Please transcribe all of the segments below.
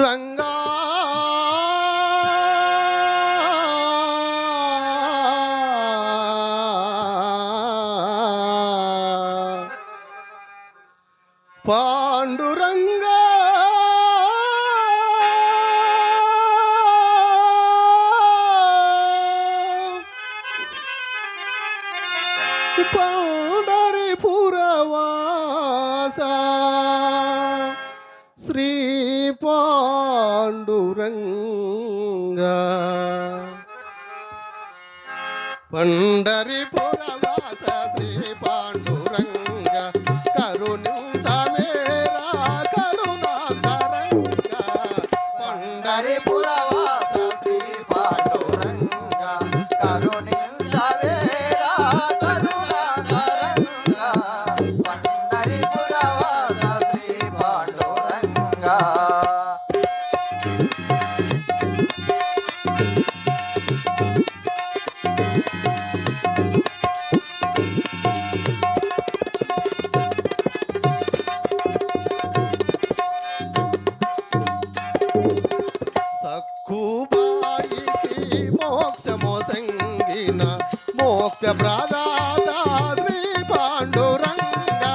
రంగా పాండురంగా పండరి పాండురంగా పండరి పురవాస శ్రీ పాండురంగ కరుణించవేరా కరుణాకరంగ. పండరి పురవాస శ్రీ పాండురంగ కరుణించవేరా కరుణాకరంగ. సక్కుబాయికి మోక్షము సంగిన మోక్ష ప్రదాత శ్రీ పాండురంగా.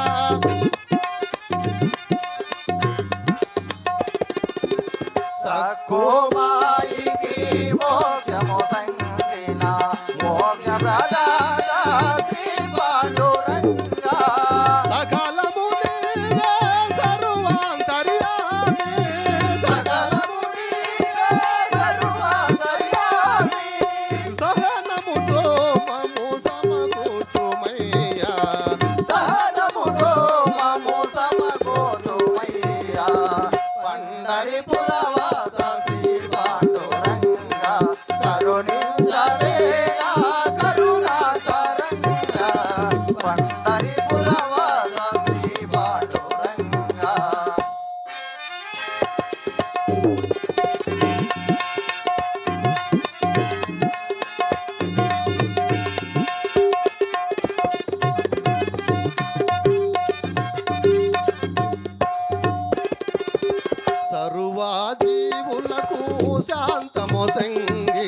సర్వాజీవులకు శాంతము సంగి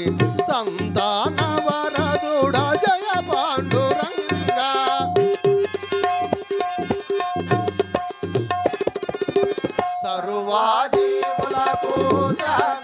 సంతాన వరదుడ జయ పాండురంగ. సర్వాజీవులకు శాంత